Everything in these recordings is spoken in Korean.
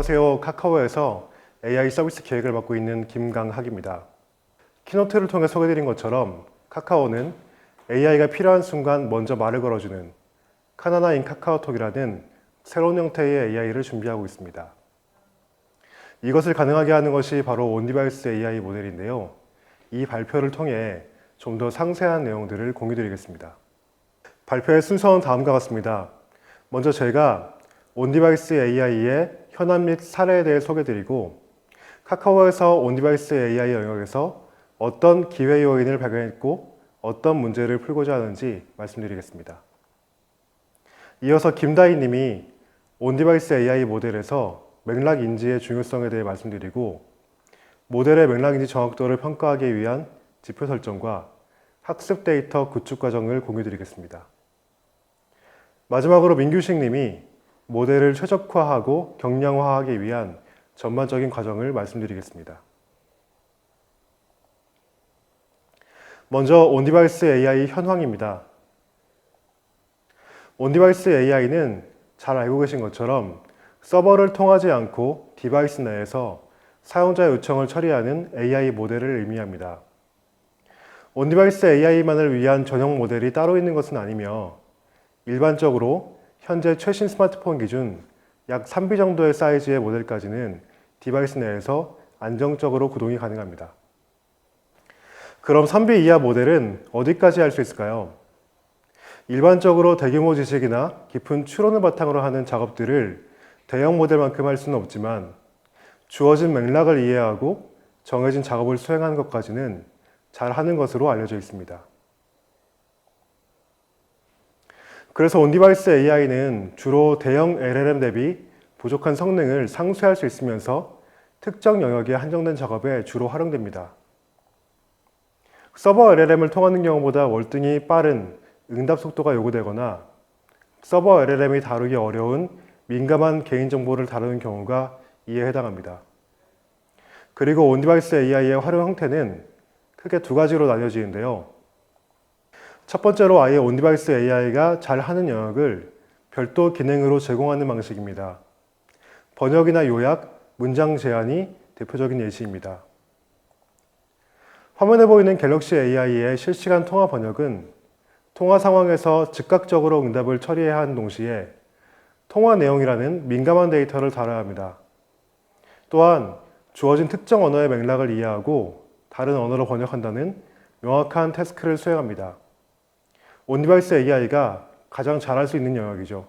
안녕하세요. 카카오에서 AI 서비스 기획을 맡고 있는 김강학입니다. 키노트를 통해 소개드린 것처럼 카카오는 AI가 필요한 순간 먼저 말을 걸어주는 카나나인 카카오톡이라는 새로운 형태의 AI를 준비하고 있습니다. 이것을 가능하게 하는 것이 바로 온디바이스 AI 모델인데요. 이 발표를 통해 좀 더 상세한 내용들을 공유드리겠습니다. 발표의 순서는 다음과 같습니다. 먼저 제가 온디바이스 AI의 현안 및 사례에 대해 소개드리고 카카오에서 온디바이스 AI 영역에서 어떤 기회 요인을 발견했고 어떤 문제를 풀고자 하는지 말씀드리겠습니다. 이어서 김다희 님이 온디바이스 AI 모델에서 맥락 인지의 중요성에 대해 말씀드리고 모델의 맥락 인지 정확도를 평가하기 위한 지표 설정과 학습 데이터 구축 과정을 공유드리겠습니다. 마지막으로 민규식 님이 모델을 최적화하고 경량화하기 위한 전반적인 과정을 말씀드리겠습니다. 먼저 온디바이스 AI 현황입니다. 온디바이스 AI는 잘 알고 계신 것처럼 서버를 통하지 않고 디바이스 내에서 사용자 요청을 처리하는 AI 모델을 의미합니다. 온디바이스 AI만을 위한 전용 모델이 따로 있는 것은 아니며 일반적으로 현재 최신 스마트폰 기준 약 3B 정도의 사이즈의 모델까지는 디바이스 내에서 안정적으로 구동이 가능합니다. 그럼 3B 이하 모델은 어디까지 할 수 있을까요? 일반적으로 대규모 지식이나 깊은 추론을 바탕으로 하는 작업들을 대형 모델만큼 할 수는 없지만 주어진 맥락을 이해하고 정해진 작업을 수행하는 것까지는 잘 하는 것으로 알려져 있습니다. 그래서 온디바이스 AI는 주로 대형 LLM 대비 부족한 성능을 상쇄할 수 있으면서 특정 영역에 한정된 작업에 주로 활용됩니다. 서버 LLM을 통하는 경우보다 월등히 빠른 응답 속도가 요구되거나 서버 LLM이 다루기 어려운 민감한 개인정보를 다루는 경우가 이에 해당합니다. 그리고 온디바이스 AI의 활용 형태는 크게 두 가지로 나뉘어지는데요. 첫 번째로 아예 온디바이스 AI가 잘 하는 영역을 별도 기능으로 제공하는 방식입니다. 번역이나 요약, 문장 제안이 대표적인 예시입니다. 화면에 보이는 갤럭시 AI의 실시간 통화 번역은 통화 상황에서 즉각적으로 응답을 처리해야 하는 동시에 통화 내용이라는 민감한 데이터를 다뤄야 합니다. 또한 주어진 특정 언어의 맥락을 이해하고 다른 언어로 번역한다는 명확한 태스크를 수행합니다. 온디바이스 AI가 가장 잘할 수 있는 영역이죠.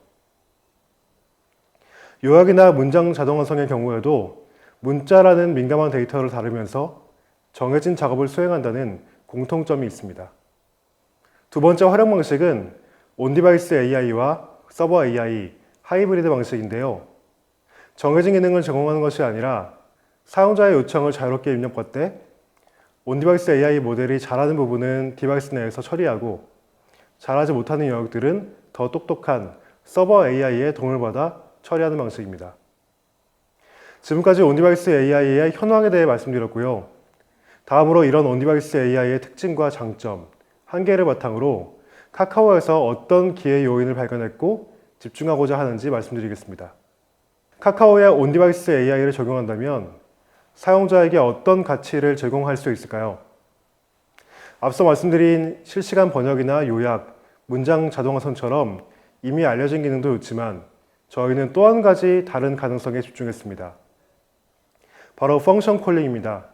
요약이나 문장 자동 완성의 경우에도 문자라는 민감한 데이터를 다루면서 정해진 작업을 수행한다는 공통점이 있습니다. 두 번째 활용 방식은 온디바이스 AI와 서버 AI, 하이브리드 방식인데요. 정해진 기능을 제공하는 것이 아니라 사용자의 요청을 자유롭게 입력할 때 온디바이스 AI 모델이 잘하는 부분은 디바이스 내에서 처리하고 잘하지 못하는 영역들은 더 똑똑한 서버 AI의 도움을 받아 처리하는 방식입니다. 지금까지 온디바이스 AI의 현황에 대해 말씀드렸고요. 다음으로 이런 온디바이스 AI의 특징과 장점, 한계를 바탕으로 카카오에서 어떤 기회 요인을 발견했고 집중하고자 하는지 말씀드리겠습니다. 카카오의 온디바이스 AI를 적용한다면 사용자에게 어떤 가치를 제공할 수 있을까요? 앞서 말씀드린 실시간 번역이나 요약, 문장 자동화선처럼 이미 알려진 기능도 좋지만 저희는 또 한 가지 다른 가능성에 집중했습니다. 바로 펑션 콜링입니다.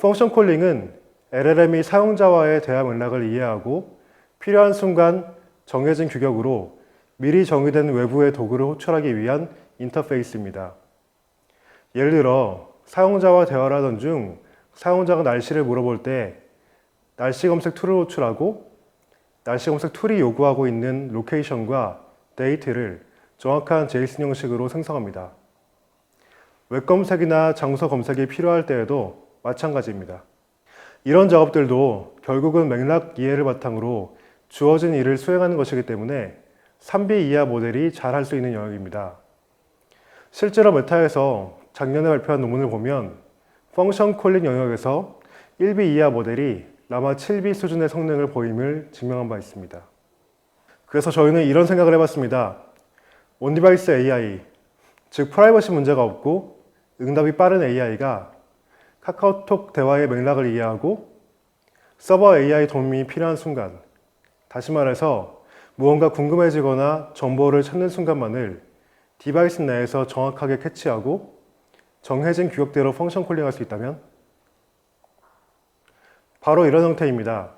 펑션 콜링은 LLM이 사용자와의 대화 맥락을 이해하고 필요한 순간 정해진 규격으로 미리 정의된 외부의 도구를 호출하기 위한 인터페이스입니다. 예를 들어 사용자와 대화를 하던 중 사용자가 날씨를 물어볼 때 날씨 검색 툴을 호출하고 날씨 검색 툴이 요구하고 있는 로케이션과 데이트를 정확한 제이슨 형식으로 생성합니다. 웹 검색이나 장소 검색이 필요할 때에도 마찬가지입니다. 이런 작업들도 결국은 맥락 이해를 바탕으로 주어진 일을 수행하는 것이기 때문에 3B 이하 모델이 잘 할 수 있는 영역입니다. 실제로 메타에서 작년에 발표한 논문을 보면 펑션 콜링 영역에서 1B 이하 모델이 라마 7B 수준의 성능을 보임을 증명한 바 있습니다. 그래서 저희는 이런 생각을 해봤습니다. 온디바이스 AI, 즉 프라이버시 문제가 없고 응답이 빠른 AI가 카카오톡 대화의 맥락을 이해하고 서버 AI 도움이 필요한 순간, 다시 말해서 무언가 궁금해지거나 정보를 찾는 순간만을 디바이스 내에서 정확하게 캐치하고 정해진 규격대로 펑션 콜링할 수 있다면 바로 이런 형태입니다.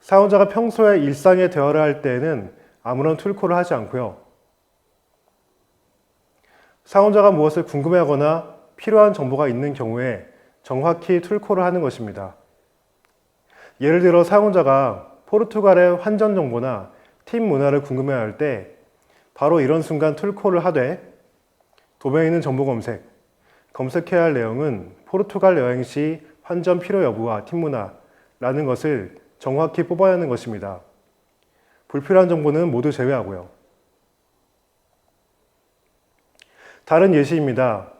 사용자가 평소에 일상의 대화를 할 때에는 아무런 툴콜을 하지 않고요. 사용자가 무엇을 궁금해하거나 필요한 정보가 있는 경우에 정확히 툴콜을 하는 것입니다. 예를 들어 사용자가 포르투갈의 환전 정보나 팀 문화를 궁금해할 때 바로 이런 순간 툴콜을 하되 도메인은 정보 검색, 검색해야 할 내용은 포르투갈 여행 시 환전 필요 여부와 팀 문화라는 것을 정확히 뽑아야 하는 것입니다. 불필요한 정보는 모두 제외하고요. 다른 예시입니다.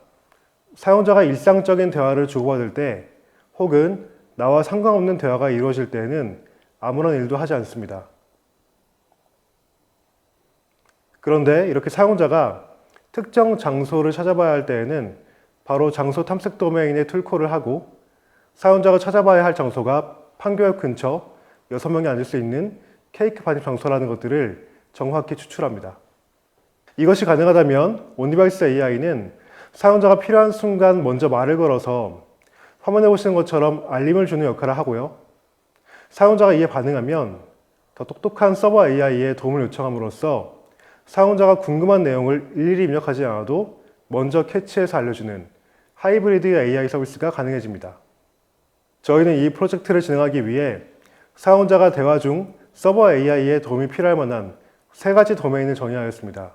사용자가 일상적인 대화를 주고받을 때 혹은 나와 상관없는 대화가 이루어질 때에는 아무런 일도 하지 않습니다. 그런데 이렇게 사용자가 특정 장소를 찾아봐야 할 때에는 바로 장소 탐색 도메인에 툴콜을 하고 사용자가 찾아봐야 할 장소가 판교역 근처 6명이 앉을 수 있는 케이크 반입 장소라는 것들을 정확히 추출합니다. 이것이 가능하다면 온디바이스 AI는 사용자가 필요한 순간 먼저 말을 걸어서 화면에 보시는 것처럼 알림을 주는 역할을 하고요. 사용자가 이에 반응하면 더 똑똑한 서버 AI에 도움을 요청함으로써 사용자가 궁금한 내용을 일일이 입력하지 않아도 먼저 캐치해서 알려주는 하이브리드 AI 서비스가 가능해집니다. 저희는 이 프로젝트를 진행하기 위해 사용자가 대화 중 서버 AI에 도움이 필요할 만한 세 가지 도메인을 정의하였습니다.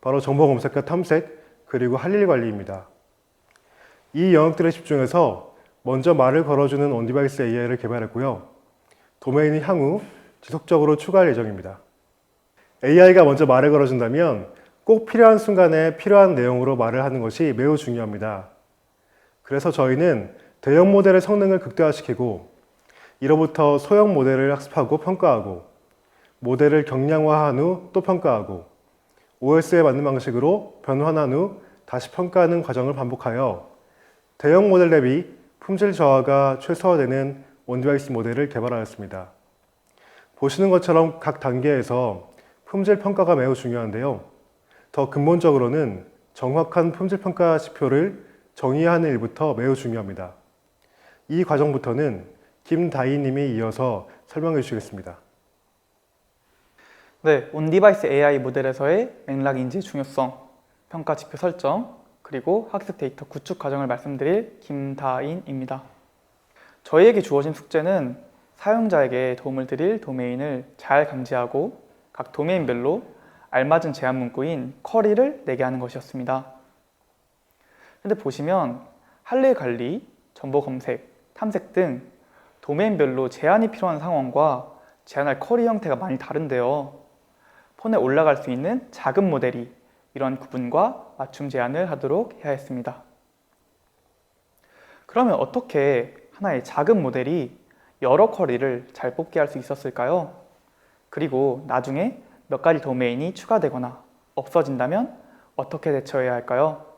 바로 정보 검색과 탐색, 그리고 할 일 관리입니다. 이 영역들에 집중해서 먼저 말을 걸어주는 온디바이스 AI를 개발했고요. 도메인은 향후 지속적으로 추가할 예정입니다. AI가 먼저 말을 걸어준다면 꼭 필요한 순간에 필요한 내용으로 말을 하는 것이 매우 중요합니다. 그래서 저희는 대형 모델의 성능을 극대화시키고 이로부터 소형 모델을 학습하고 평가하고 모델을 경량화한 후 또 평가하고 OS에 맞는 방식으로 변환한 후 다시 평가하는 과정을 반복하여 대형 모델 대비 품질 저하가 최소화되는 온디바이스 모델을 개발하였습니다. 보시는 것처럼 각 단계에서 품질 평가가 매우 중요한데요. 더 근본적으로는 정확한 품질 평가 지표를 정의하는 일부터 매우 중요합니다. 이 과정부터는 김다희 님이 이어서 설명해 주시겠습니다. 네, 온디바이스 AI 모델에서의 맥락 인지 중요성, 평가 지표 설정, 그리고 학습 데이터 구축 과정을 말씀드릴 김다인입니다. 저희에게 주어진 숙제는 사용자에게 도움을 드릴 도메인을 잘 감지하고 각 도메인별로 알맞은 제한 문구인 쿼리를 내게 하는 것이었습니다. 근데 보시면 할일 관리, 정보 검색, 탐색 등 도메인별로 제한이 필요한 상황과 제한할 쿼리 형태가 많이 다른데요. 폰에 올라갈 수 있는 작은 모델이 이런 구분과 맞춤 제한을 하도록 해야 했습니다. 그러면 어떻게 하나의 작은 모델이 여러 쿼리를 잘 뽑게 할 수 있었을까요? 그리고 나중에 몇 가지 도메인이 추가되거나 없어진다면 어떻게 대처해야 할까요?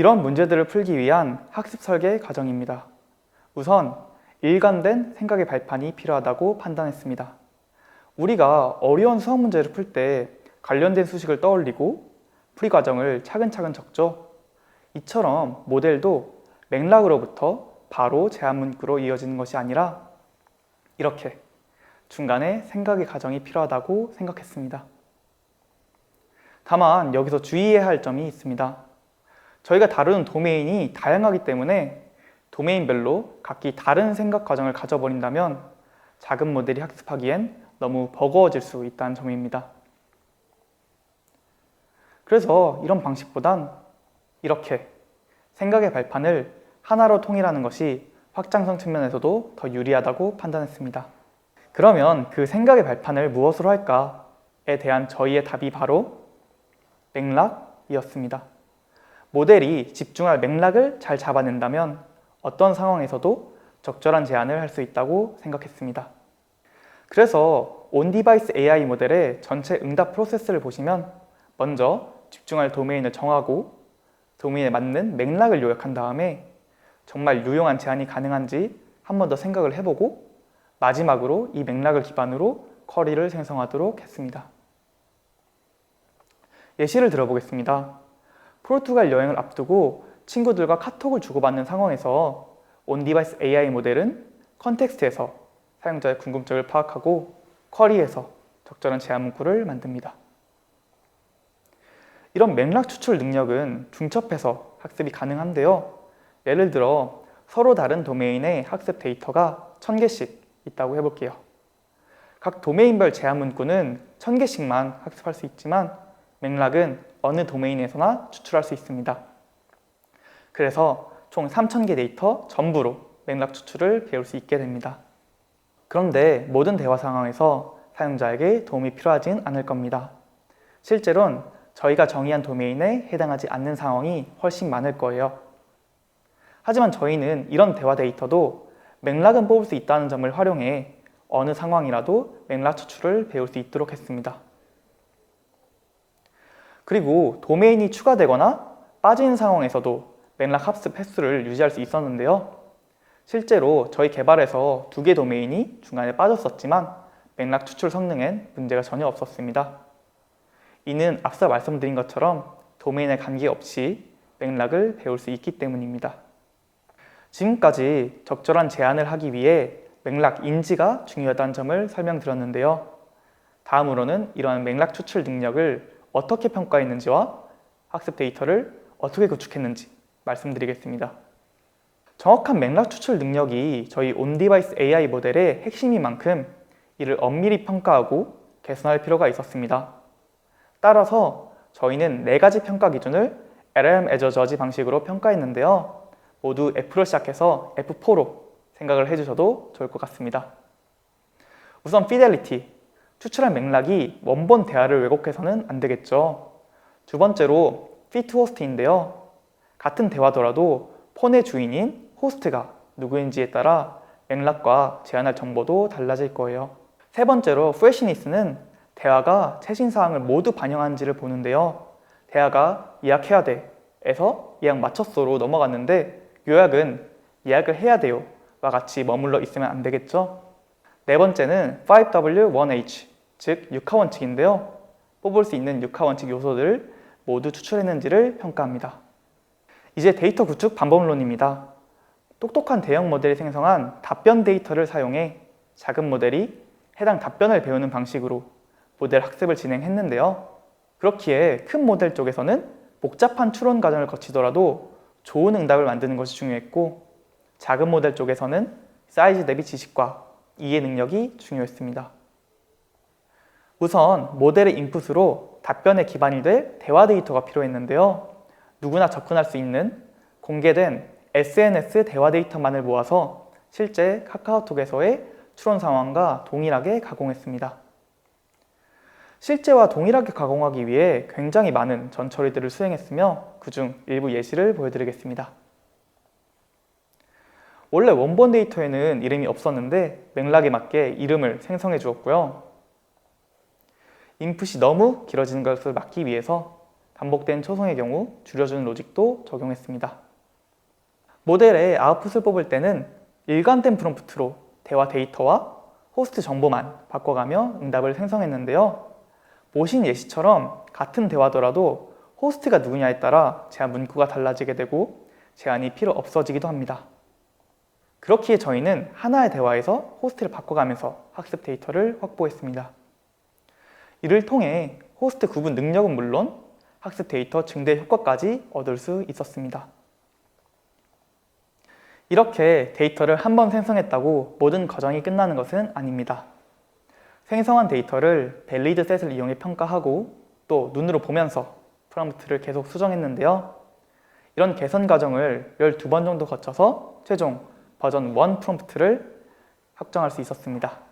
이런 문제들을 풀기 위한 학습 설계 과정입니다. 우선 일관된 생각의 발판이 필요하다고 판단했습니다. 우리가 어려운 수학 문제를 풀 때 관련된 수식을 떠올리고 풀이 과정을 차근차근 적죠. 이처럼 모델도 맥락으로부터 바로 제한 문구로 이어지는 것이 아니라 이렇게 중간에 생각의 과정이 필요하다고 생각했습니다. 다만 여기서 주의해야 할 점이 있습니다. 저희가 다루는 도메인이 다양하기 때문에 도메인별로 각기 다른 생각 과정을 가져버린다면 작은 모델이 학습하기엔 너무 버거워질 수 있다는 점입니다. 그래서 이런 방식보단 이렇게 생각의 발판을 하나로 통일하는 것이 확장성 측면에서도 더 유리하다고 판단했습니다. 그러면 그 생각의 발판을 무엇으로 할까에 대한 저희의 답이 바로 맥락이었습니다. 모델이 집중할 맥락을 잘 잡아낸다면 어떤 상황에서도 적절한 제안을 할 수 있다고 생각했습니다. 그래서 온디바이스 AI 모델의 전체 응답 프로세스를 보시면 먼저 집중할 도메인을 정하고 도메인에 맞는 맥락을 요약한 다음에 정말 유용한 제안이 가능한지 한 번 더 생각을 해보고 마지막으로 이 맥락을 기반으로 쿼리를 생성하도록 했습니다. 예시를 들어보겠습니다. 포르투갈 여행을 앞두고 친구들과 카톡을 주고받는 상황에서 온디바이스 AI 모델은 컨텍스트에서 사용자의 궁금증을 파악하고 쿼리에서 적절한 제안 문구를 만듭니다. 이런 맥락 추출 능력은 중첩해서 학습이 가능한데요. 예를 들어 서로 다른 도메인의 학습 데이터가 1000개씩 있다고 해볼게요. 각 도메인별 제한 문구는 1000개씩만 학습할 수 있지만 맥락은 어느 도메인에서나 추출할 수 있습니다. 그래서 총 3000개 데이터 전부로 맥락 추출을 배울 수 있게 됩니다. 그런데 모든 대화 상황에서 사용자에게 도움이 필요하진 않을 겁니다. 실제론 저희가 정의한 도메인에 해당하지 않는 상황이 훨씬 많을 거예요. 하지만 저희는 이런 대화 데이터도 맥락은 뽑을 수 있다는 점을 활용해 어느 상황이라도 맥락 추출을 배울 수 있도록 했습니다. 그리고 도메인이 추가되거나 빠지는 상황에서도 맥락 합습 횟수를 유지할 수 있었는데요. 실제로 저희 개발에서 두 개 도메인이 중간에 빠졌었지만 맥락 추출 성능엔 문제가 전혀 없었습니다. 이는 앞서 말씀드린 것처럼 도메인에 관계없이 맥락을 배울 수 있기 때문입니다. 지금까지 적절한 제안을 하기 위해 맥락 인지가 중요하다는 점을 설명드렸는데요. 다음으로는 이러한 맥락 추출 능력을 어떻게 평가했는지와 학습 데이터를 어떻게 구축했는지 말씀드리겠습니다. 정확한 맥락 추출 능력이 저희 온디바이스 AI 모델의 핵심인 만큼 이를 엄밀히 평가하고 개선할 필요가 있었습니다. 따라서 저희는 네 가지 평가 기준을 LLM as 저지 방식으로 평가했는데요. 모두 F로 시작해서 F4로 생각을 해주셔도 좋을 것 같습니다. 우선 fidelity, 추출한 맥락이 원본 대화를 왜곡해서는 안 되겠죠. 두 번째로 fit host인데요. 같은 대화더라도 폰의 주인인 호스트가 누구인지에 따라 맥락과 제안할 정보도 달라질 거예요. 세 번째로 freshness는 대화가 최신 사항을 모두 반영한지를 보는데요. 대화가 예약해야 돼에서 예약 마쳤어로 넘어갔는데 요약은 예약을 해야 돼요 와 같이 머물러 있으면 안 되겠죠. 네 번째는 5W1H 즉 육하 원칙인데요. 뽑을 수 있는 육하 원칙 요소들을 모두 추출했는지를 평가합니다. 이제 데이터 구축 방법론입니다. 똑똑한 대형 모델이 생성한 답변 데이터를 사용해 작은 모델이 해당 답변을 배우는 방식으로 모델 학습을 진행했는데요. 그렇기에 큰 모델 쪽에서는 복잡한 추론 과정을 거치더라도 좋은 응답을 만드는 것이 중요했고 작은 모델 쪽에서는 사이즈 대비 지식과 이해 능력이 중요했습니다. 우선 모델의 인풋으로 답변에 기반이 될 대화 데이터가 필요했는데요. 누구나 접근할 수 있는 공개된 SNS 대화 데이터만을 모아서 실제 카카오톡에서의 추론 상황과 동일하게 가공했습니다. 실제와 동일하게 가공하기 위해 굉장히 많은 전처리들을 수행했으며 그중 일부 예시를 보여드리겠습니다. 원래 원본 데이터에는 이름이 없었는데 맥락에 맞게 이름을 생성해 주었고요. 인풋이 너무 길어지는 것을 막기 위해서 반복된 초성의 경우 줄여주는 로직도 적용했습니다. 모델의 아웃풋을 뽑을 때는 일관된 프롬프트로 대화 데이터와 호스트 정보만 바꿔가며 응답을 생성했는데요. 모신 예시처럼 같은 대화더라도 호스트가 누구냐에 따라 제안 문구가 달라지게 되고 제안이 필요 없어지기도 합니다. 그렇기에 저희는 하나의 대화에서 호스트를 바꿔가면서 학습 데이터를 확보했습니다. 이를 통해 호스트 구분 능력은 물론 학습 데이터 증대 효과까지 얻을 수 있었습니다. 이렇게 데이터를 한 번 생성했다고 모든 과정이 끝나는 것은 아닙니다. 생성한 데이터를 밸리드 셋을 이용해 평가하고 또 눈으로 보면서 프롬프트를 계속 수정했는데요. 이런 개선 과정을 12번 정도 거쳐서 최종 버전 1 프롬프트를 확정할 수 있었습니다.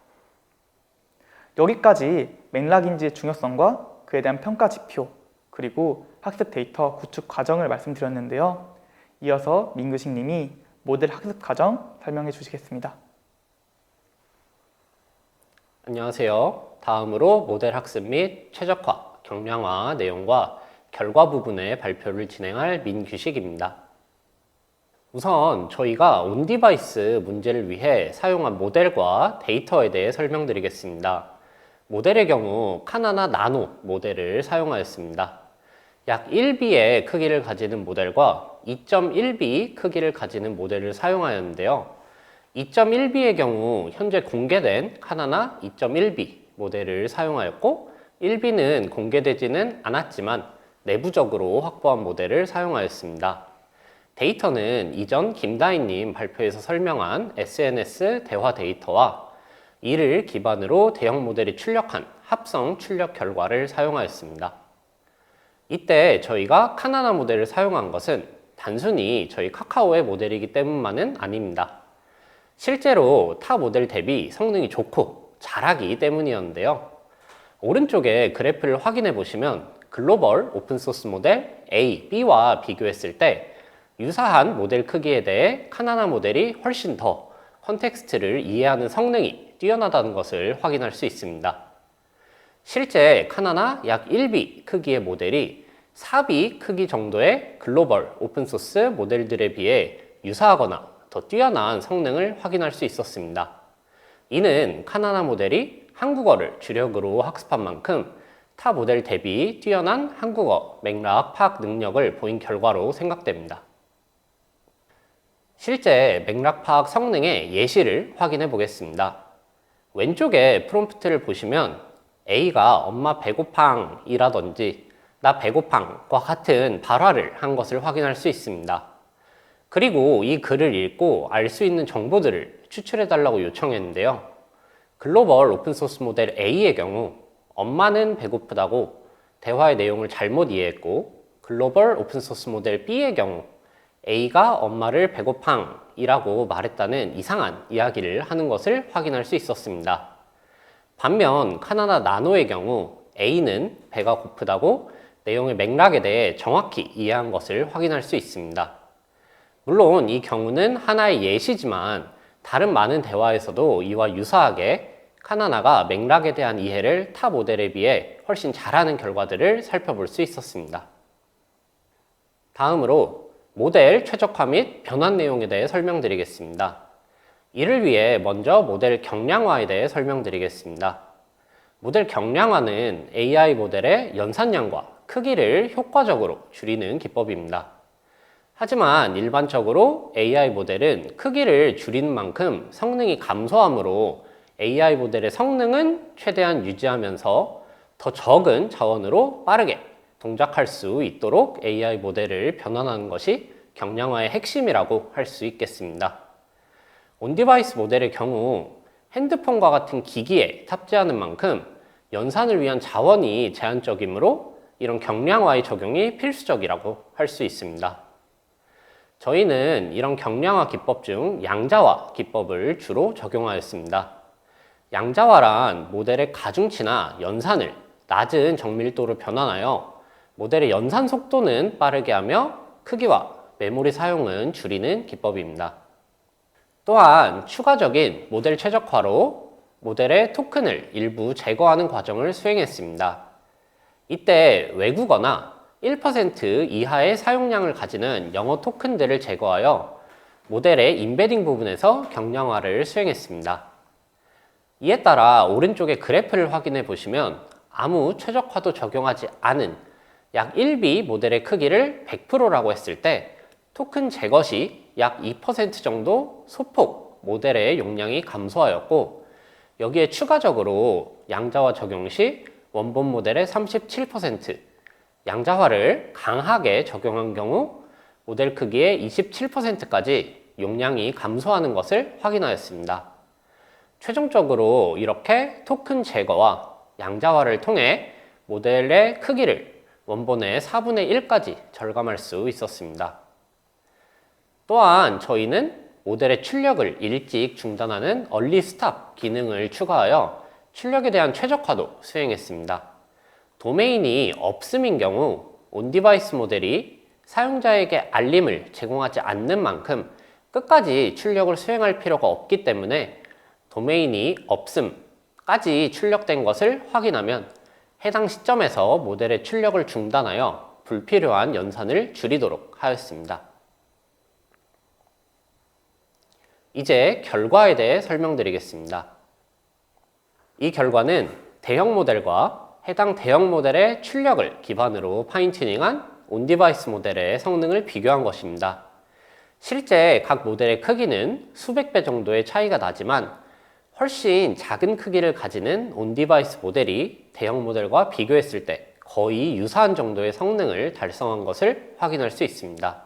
여기까지 맥락인지의 중요성과 그에 대한 평가 지표 그리고 학습 데이터 구축 과정을 말씀드렸는데요. 이어서 민규식 님이 모델 학습 과정 설명해 주시겠습니다. 안녕하세요. 다음으로 모델 학습 및 최적화 경량화 내용과 결과 부분의 발표를 진행할 민규식입니다. 우선 저희가 온디바이스 문제를 위해 사용한 모델과 데이터에 대해 설명드리겠습니다. 모델의 경우 카나나 나노 모델을 사용하였습니다. 약 1B의 크기를 가지는 모델과 2.1B 크기를 가지는 모델을 사용하였는데요. 2.1B의 경우 현재 공개된 카나나 2.1B 모델을 사용하였고 1B는 공개되지는 않았지만 내부적으로 확보한 모델을 사용하였습니다. 데이터는 이전 김다희님 발표에서 설명한 SNS 대화 데이터와 이를 기반으로 대형 모델이 출력한 합성 출력 결과를 사용하였습니다. 이때 저희가 카나나 모델을 사용한 것은 단순히 저희 카카오의 모델이기 때문만은 아닙니다. 실제로 타 모델 대비 성능이 좋고 잘하기 때문이었는데요. 오른쪽에 그래프를 확인해 보시면 글로벌 오픈소스 모델 A, B와 비교했을 때 유사한 모델 크기에 대해 카나나 모델이 훨씬 더 컨텍스트를 이해하는 성능이 뛰어나다는 것을 확인할 수 있습니다. 실제 카나나 약 1B 크기의 모델이 4B 크기 정도의 글로벌 오픈소스 모델들에 비해 유사하거나 더 뛰어난 성능을 확인할 수 있었습니다. 이는 카나나 모델이 한국어를 주력으로 학습한 만큼 타 모델 대비 뛰어난 한국어 맥락 파악 능력을 보인 결과로 생각됩니다. 실제 맥락 파악 성능의 예시를 확인해 보겠습니다. 왼쪽에 프롬프트를 보시면 A가 엄마 배고팡이라든지 나 배고팡과 같은 발화를 한 것을 확인할 수 있습니다. 그리고 이 글을 읽고 알 수 있는 정보들을 추출해 달라고 요청했는데요. 글로벌 오픈소스 모델 A의 경우 엄마는 배고프다고 대화의 내용을 잘못 이해했고 글로벌 오픈소스 모델 B의 경우 A가 엄마를 배고팡이라고 말했다는 이상한 이야기를 하는 것을 확인할 수 있었습니다. 반면 카나나 나노의 경우 A는 배가 고프다고 내용의 맥락에 대해 정확히 이해한 것을 확인할 수 있습니다. 물론 이 경우는 하나의 예시지만 다른 많은 대화에서도 이와 유사하게 카나나가 맥락에 대한 이해를 타 모델에 비해 훨씬 잘하는 결과들을 살펴볼 수 있었습니다. 다음으로 모델 최적화 및 변환 내용에 대해 설명드리겠습니다. 이를 위해 먼저 모델 경량화에 대해 설명드리겠습니다. 모델 경량화는 AI 모델의 연산량과 크기를 효과적으로 줄이는 기법입니다. 하지만 일반적으로 AI 모델은 크기를 줄이는 만큼 성능이 감소하므로 AI 모델의 성능은 최대한 유지하면서 더 적은 자원으로 빠르게 동작할 수 있도록 AI 모델을 변환하는 것이 경량화의 핵심이라고 할 수 있겠습니다. 온디바이스 모델의 경우 핸드폰과 같은 기기에 탑재하는 만큼 연산을 위한 자원이 제한적이므로 이런 경량화의 적용이 필수적이라고 할 수 있습니다. 저희는 이런 경량화 기법 중 양자화 기법을 주로 적용하였습니다. 양자화란 모델의 가중치나 연산을 낮은 정밀도로 변환하여 모델의 연산 속도는 빠르게 하며 크기와 메모리 사용은 줄이는 기법입니다. 또한 추가적인 모델 최적화로 모델의 토큰을 일부 제거하는 과정을 수행했습니다. 이때 외국어나 1% 이하의 사용량을 가지는 영어 토큰들을 제거하여 모델의 인베딩 부분에서 경량화를 수행했습니다. 이에 따라 오른쪽의 그래프를 확인해 보시면 아무 최적화도 적용하지 않은 약 1B 모델의 크기를 100%라고 했을 때 토큰 제거 시 약 2% 정도 소폭 모델의 용량이 감소하였고 여기에 추가적으로 양자화 적용 시 원본 모델의 37%, 양자화를 강하게 적용한 경우 모델 크기의 27%까지 용량이 감소하는 것을 확인하였습니다. 최종적으로 이렇게 토큰 제거와 양자화를 통해 모델의 크기를 원본의 4분의 1까지 절감할 수 있었습니다. 또한 저희는 모델의 출력을 일찍 중단하는 얼리 스탑 기능을 추가하여 출력에 대한 최적화도 수행했습니다. 도메인이 없음인 경우 온디바이스 모델이 사용자에게 알림을 제공하지 않는 만큼 끝까지 출력을 수행할 필요가 없기 때문에 도메인이 없음까지 출력된 것을 확인하면 해당 시점에서 모델의 출력을 중단하여 불필요한 연산을 줄이도록 하였습니다. 이제 결과에 대해 설명드리겠습니다. 이 결과는 대형 모델과 해당 대형 모델의 출력을 기반으로 파인튜닝한 온디바이스 모델의 성능을 비교한 것입니다. 실제 각 모델의 크기는 수백 배 정도의 차이가 나지만 훨씬 작은 크기를 가지는 온디바이스 모델이 대형 모델과 비교했을 때 거의 유사한 정도의 성능을 달성한 것을 확인할 수 있습니다.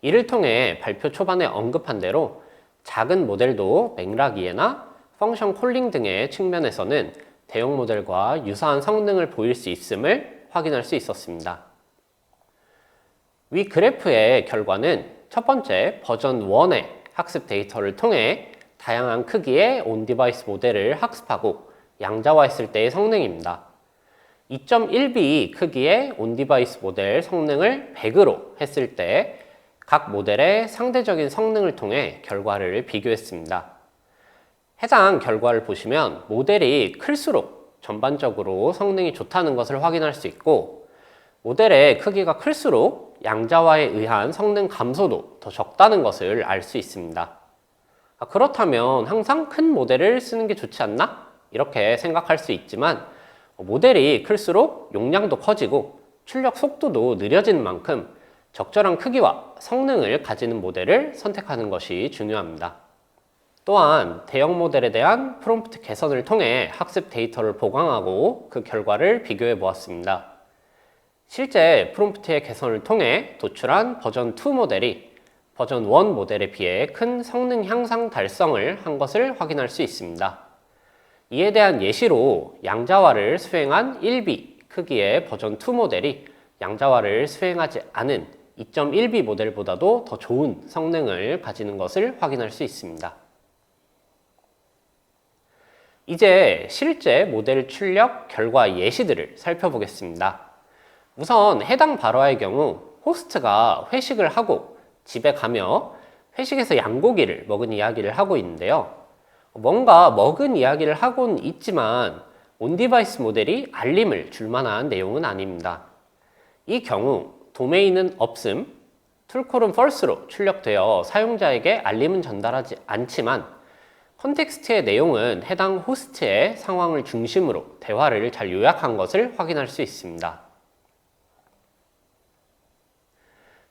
이를 통해 발표 초반에 언급한 대로 작은 모델도 맥락 이해나 펑션 콜링 등의 측면에서는 대형 모델과 유사한 성능을 보일 수 있음을 확인할 수 있었습니다. 위 그래프의 결과는 첫 번째 버전 1의 학습 데이터를 통해 다양한 크기의 온디바이스 모델을 학습하고 양자화했을 때의 성능입니다. 2.1B 크기의 온디바이스 모델 성능을 100으로 했을 때 각 모델의 상대적인 성능을 통해 결과를 비교했습니다. 해당 결과를 보시면 모델이 클수록 전반적으로 성능이 좋다는 것을 확인할 수 있고 모델의 크기가 클수록 양자화에 의한 성능 감소도 더 적다는 것을 알 수 있습니다. 아, 그렇다면 항상 큰 모델을 쓰는 게 좋지 않나? 이렇게 생각할 수 있지만 모델이 클수록 용량도 커지고 출력 속도도 느려지는 만큼 적절한 크기와 성능을 가지는 모델을 선택하는 것이 중요합니다. 또한 대형 모델에 대한 프롬프트 개선을 통해 학습 데이터를 보강하고 그 결과를 비교해 보았습니다. 실제 프롬프트의 개선을 통해 도출한 버전 2 모델이 버전 1 모델에 비해 큰 성능 향상 달성을 한 것을 확인할 수 있습니다. 이에 대한 예시로 양자화를 수행한 1B 크기의 버전 2 모델이 양자화를 수행하지 않은 2.1B 모델보다도 더 좋은 성능을 가지는 것을 확인할 수 있습니다. 이제 실제 모델 출력 결과 예시들을 살펴보겠습니다. 우선 해당 발화의 경우 호스트가 회식을 하고 집에 가며 회식에서 양고기를 먹은 이야기를 하고 있는데요. 뭔가 먹은 이야기를 하고는 있지만 온디바이스 모델이 알림을 줄 만한 내용은 아닙니다. 이 경우 도메인은 없음, 툴콜은 false로 출력되어 사용자에게 알림은 전달하지 않지만 컨텍스트의 내용은 해당 호스트의 상황을 중심으로 대화를 잘 요약한 것을 확인할 수 있습니다.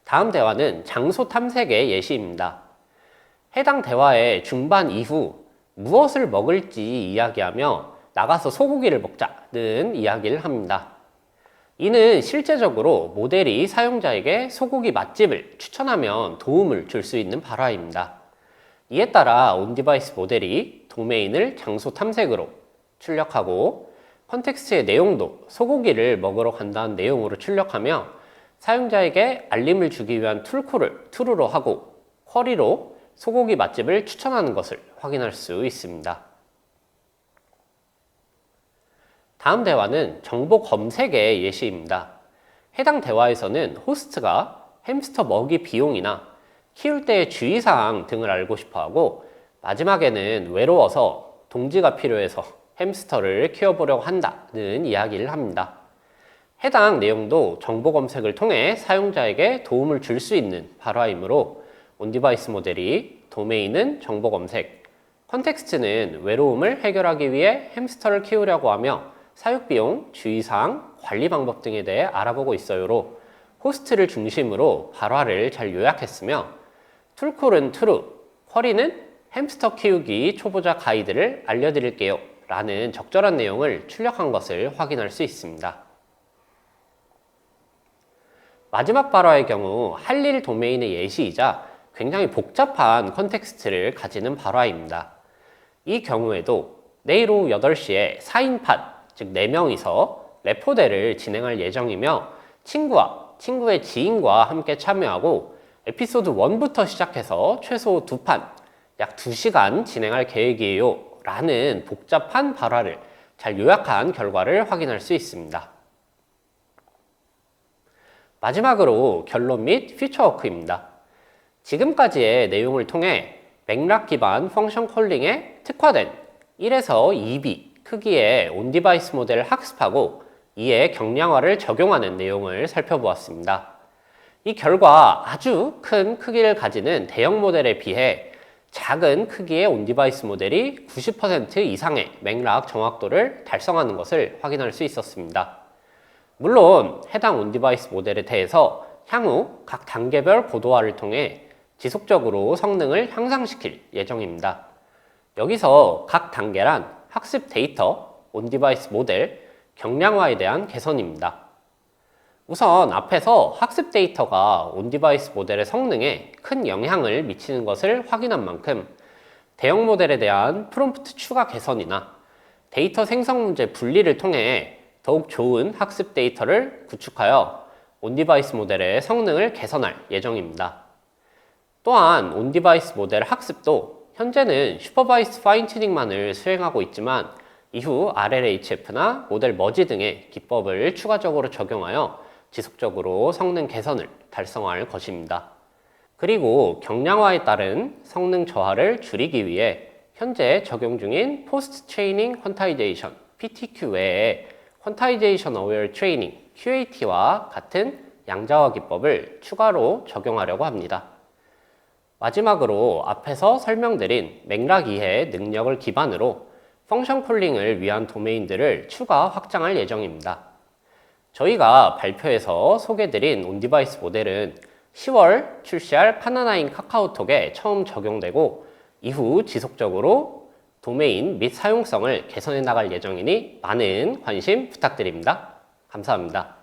다음 대화는 장소 탐색의 예시입니다. 해당 대화의 중반 이후 무엇을 먹을지 이야기하며 나가서 소고기를 먹자는 이야기를 합니다. 이는 실제적으로 모델이 사용자에게 소고기 맛집을 추천하면 도움을 줄 수 있는 발화입니다. 이에 따라 온디바이스 모델이 도메인을 장소 탐색으로 출력하고 컨텍스트의 내용도 소고기를 먹으러 간다는 내용으로 출력하며 사용자에게 알림을 주기 위한 툴콜을 true로 하고 쿼리로 소고기 맛집을 추천하는 것을 확인할 수 있습니다. 다음 대화는 정보 검색의 예시입니다. 해당 대화에서는 호스트가 햄스터 먹이 비용이나 키울 때의 주의사항 등을 알고 싶어 하고 마지막에는 외로워서 동지가 필요해서 햄스터를 키워보려고 한다는 이야기를 합니다. 해당 내용도 정보 검색을 통해 사용자에게 도움을 줄 수 있는 발화이므로 온디바이스 모델이 도메인은 정보 검색, 컨텍스트는 외로움을 해결하기 위해 햄스터를 키우려고 하며 사육비용, 주의사항, 관리 방법 등에 대해 알아보고 있어요로 호스트를 중심으로 발화를 잘 요약했으며 툴콜은 true, 쿼리는 햄스터 키우기 초보자 가이드를 알려드릴게요 라는 적절한 내용을 출력한 것을 확인할 수 있습니다. 마지막 발화의 경우 할일 도메인의 예시이자 굉장히 복잡한 컨텍스트를 가지는 발화입니다. 이 경우에도 내일 오후 8시에 4인팟, 즉 4명이서 레포대를 진행할 예정이며 친구와 친구의 지인과 함께 참여하고 에피소드 1부터 시작해서 최소 두 판, 약 2시간 진행할 계획이에요. 라는 복잡한 발화를 잘 요약한 결과를 확인할 수 있습니다. 마지막으로 결론 및 퓨처워크입니다. 지금까지의 내용을 통해 맥락 기반 펑션 콜링에 특화된 1에서 2B 크기의 온디바이스 모델을 학습하고 이에 경량화를 적용하는 내용을 살펴보았습니다. 이 결과 아주 큰 크기를 가지는 대형 모델에 비해 작은 크기의 온디바이스 모델이 90% 이상의 맥락 정확도를 달성하는 것을 확인할 수 있었습니다. 물론 해당 온디바이스 모델에 대해서 향후 각 단계별 고도화를 통해 지속적으로 성능을 향상시킬 예정입니다. 여기서 각 단계란 학습 데이터, 온디바이스 모델, 경량화에 대한 개선입니다. 우선 앞에서 학습 데이터가 온디바이스 모델의 성능에 큰 영향을 미치는 것을 확인한 만큼 대형 모델에 대한 프롬프트 추가 개선이나 데이터 생성 문제 분리를 통해 더욱 좋은 학습 데이터를 구축하여 온디바이스 모델의 성능을 개선할 예정입니다. 또한 온디바이스 모델 학습도 현재는 슈퍼바이스 파인 튜닝만을 수행하고 있지만 이후 RLHF나 모델 머지 등의 기법을 추가적으로 적용하여 지속적으로 성능 개선을 달성할 것입니다. 그리고 경량화에 따른 성능 저하를 줄이기 위해 현재 적용 중인 포스트 트레이닝 퀀타이제이션 PTQ 외에 퀀타이제이션 어웨어 트레이닝 QAT와 같은 양자화 기법을 추가로 적용하려고 합니다. 마지막으로 앞에서 설명드린 맥락 이해 능력을 기반으로 펑션 콜링을 위한 도메인들을 추가 확장할 예정입니다. 저희가 발표에서 소개드린 온디바이스 모델은 10월 출시할 카나나인 카카오톡에 처음 적용되고 이후 지속적으로 도메인 및 사용성을 개선해 나갈 예정이니 많은 관심 부탁드립니다. 감사합니다.